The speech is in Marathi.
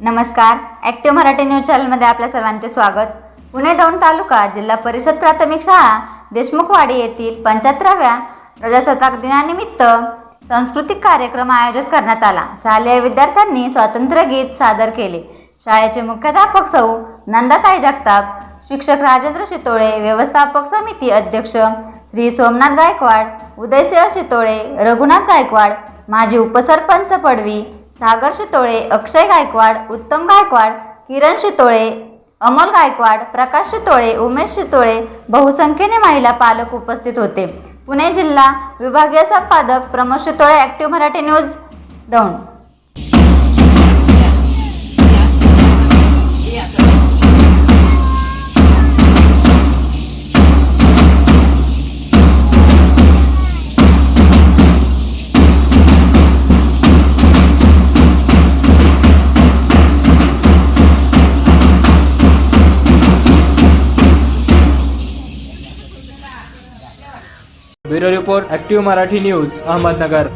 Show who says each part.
Speaker 1: नमस्कार. ॲक्टिव्ह मराठी न्यूज चॅनलमध्ये आपल्या सर्वांचे स्वागत. पुणे दौंड तालुका जिल्हा परिषद प्राथमिक शाळा देशमुखवाडी येथील पंच्याहत्तराव्या प्रजासत्ताक दिनानिमित्त सांस्कृतिक कार्यक्रम आयोजित करण्यात आला. शालेय विद्यार्थ्यांनी स्वातंत्र्य गीत सादर केले. शाळेचे मुख्याध्यापक सौ नंदाताई जगताप शिक्षक राजेंद्र शितोळे व्यवस्थापक समिती अध्यक्ष श्री सोमनाथ गायकवाड उदयसिंह शितोळे रघुनाथ गायकवाड माजी उपसरपंच पडवी सागर शितोळे अक्षय गायकवाड उत्तम गायकवाड किरण शितोळे अमोल गायकवाड प्रकाश शितोळे उमेश शितोळे बहुसंख्येने महिला पालक उपस्थित होते. पुणे जिल्हा विभागीय संपादक Pramod Shitole active Marathi news Daund.
Speaker 2: Bureau report active Marathi news Ahmednagar.